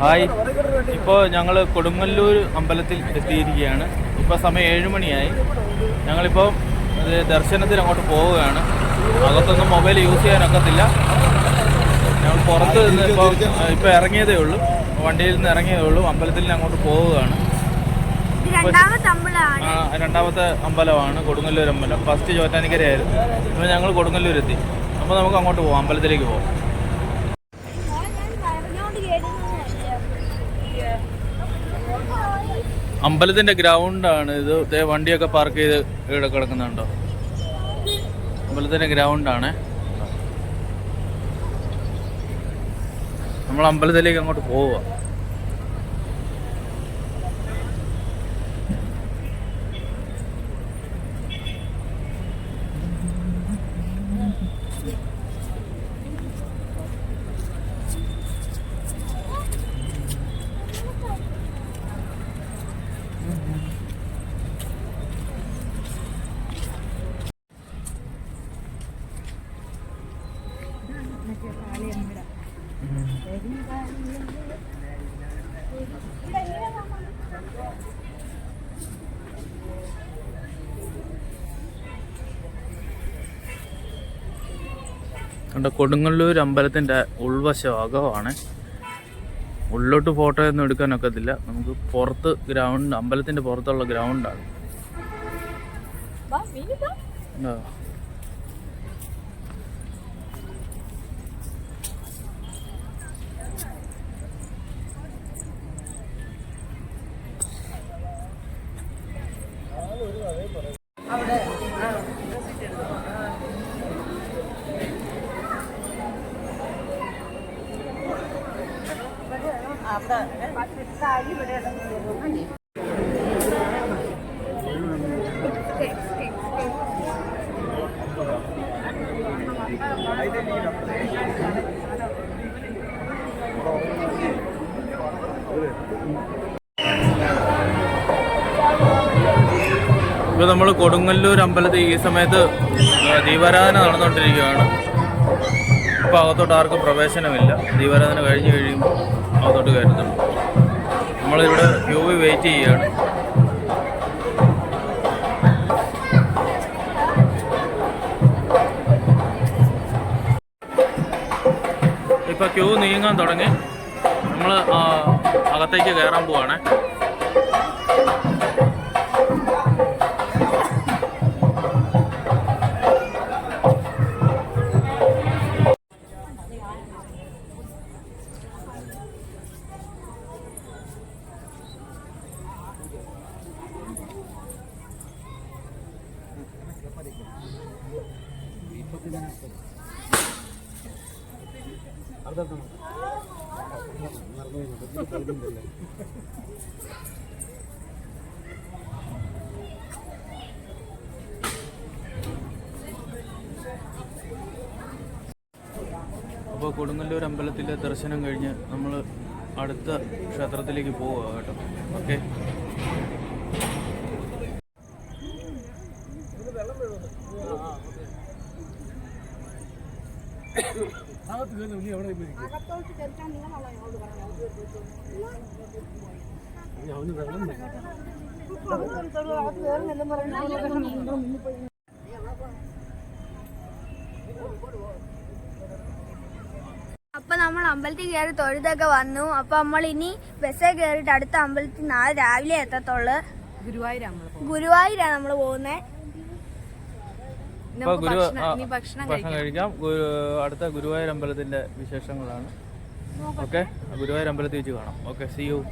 Hi. ഇപ്പോൾ ഞങ്ങൾ കൊടുങ്ങല്ലൂർ അമ്പലത്തിൽ എത്തിയിരിക്കുകയാണ്. ഇപ്പോൾ സമയം ഏഴ് മണിയായി. ഞങ്ങളിപ്പോൾ ദർശനത്തിന് അങ്ങോട്ട് പോവുകയാണ്. അകത്തൊന്നും മൊബൈൽ യൂസ് ചെയ്യാനൊക്കത്തില്ല ഞങ്ങൾ പുറത്ത് നിന്ന് ഇപ്പോൾ ഇപ്പോൾ ഇറങ്ങിയതേ ഉള്ളൂ. വണ്ടിയിൽ നിന്ന് ഇറങ്ങിയതേ ഉള്ളൂ. അമ്പലത്തിൽ നിന്ന് അങ്ങോട്ട് പോവുകയാണ്. രണ്ടാമത്തെ അമ്പലമാണ്. ആ, രണ്ടാമത്തെ അമ്പലമാണ് കൊടുങ്ങല്ലൂർ അമ്പലം. ഫസ്റ്റ് ചോറ്റാനിക്കരയായിരുന്നു. ഇപ്പോൾ ഞങ്ങൾ കൊടുങ്ങല്ലൂരെത്തി. അപ്പോൾ നമുക്ക് അങ്ങോട്ട് പോവാം. അമ്പലത്തിലേക്ക് പോവാം. അമ്പലത്തിന്റെ ഗ്രൗണ്ടാണ്. ഇത് വണ്ടിയൊക്കെ പാർക്ക് ചെയ്ത് ഇവിടെ കിടക്കുന്നുണ്ടോ? അമ്പലത്തിന്റെ ഗ്രൗണ്ടാണ്. നമ്മൾ അമ്പലത്തിലേക്ക് അങ്ങോട്ട് പോവുക. കൊടുങ്ങല്ലൂർ അമ്പലത്തിന്റെ ഉൾവശ അകമാണ് ഉള്ളിലോട്ട് ഫോട്ടോ ഒന്നും എടുക്കാൻ എടുക്കാനൊക്കത്തില്ല നമുക്ക് പുറത്ത് ഗ്രൗണ്ട് അമ്പലത്തിന്റെ പുറത്തുള്ള ഗ്രൗണ്ടാണ് ആ. ഇപ്പോൾ നമ്മൾ കൊടുങ്ങല്ലൂർ അമ്പലത്തിൽ ഈ സമയത്ത് ദീപാരാധന നടന്നുകൊണ്ടിരിക്കുകയാണ്. ഇപ്പോൾ അകത്തോട്ട് ആർക്കും പ്രവേശനമില്ല. ദീപാരാധന കഴിഞ്ഞ് കഴിയുമ്പോൾ അകത്തോട്ട് കയറ്റുന്നുണ്ട് നമ്മളിവിടെ ക്യൂവിൽ വെയിറ്റ് ചെയ്യുകയാണ്. ഇപ്പോൾ ക്യൂ നീങ്ങാൻ തുടങ്ങി. നമ്മൾ അകത്തേക്ക് കയറാൻ പോവാണേ. അപ്പോൾ കൊടുങ്ങല്ലൂർ അമ്പലത്തിലെ ദർശനം കഴിഞ്ഞ് നമ്മൾ അടുത്ത ക്ഷേത്രത്തിലേക്ക് പോവുക കേട്ടോ. ഓക്കെ? അപ്പൊ നമ്മൾ അമ്പലത്തിൽ കയറി തൊഴുതൊക്കെ വന്നു. അപ്പൊ നമ്മൾ ഇനി ബസ്സിൽ കയറിയിട്ട് അടുത്ത അമ്പലത്തിൽ നാളെ രാവിലെ എത്തത്തുള്ളു. ഗുരുവായൂരാണ് നമ്മൾ പോകുന്നത്. ഗുരു ഇനി ഭക്ഷണം ഭക്ഷണം കഴിക്കാം. ഗുരു- അടുത്ത ഗുരുവായൂർ അമ്പലത്തിന്റെ വിശേഷങ്ങളാണ്. ഓക്കെ? ഗുരുവായൂർ അമ്പലത്തിൽ വെച്ച് കാണാം. Okay C U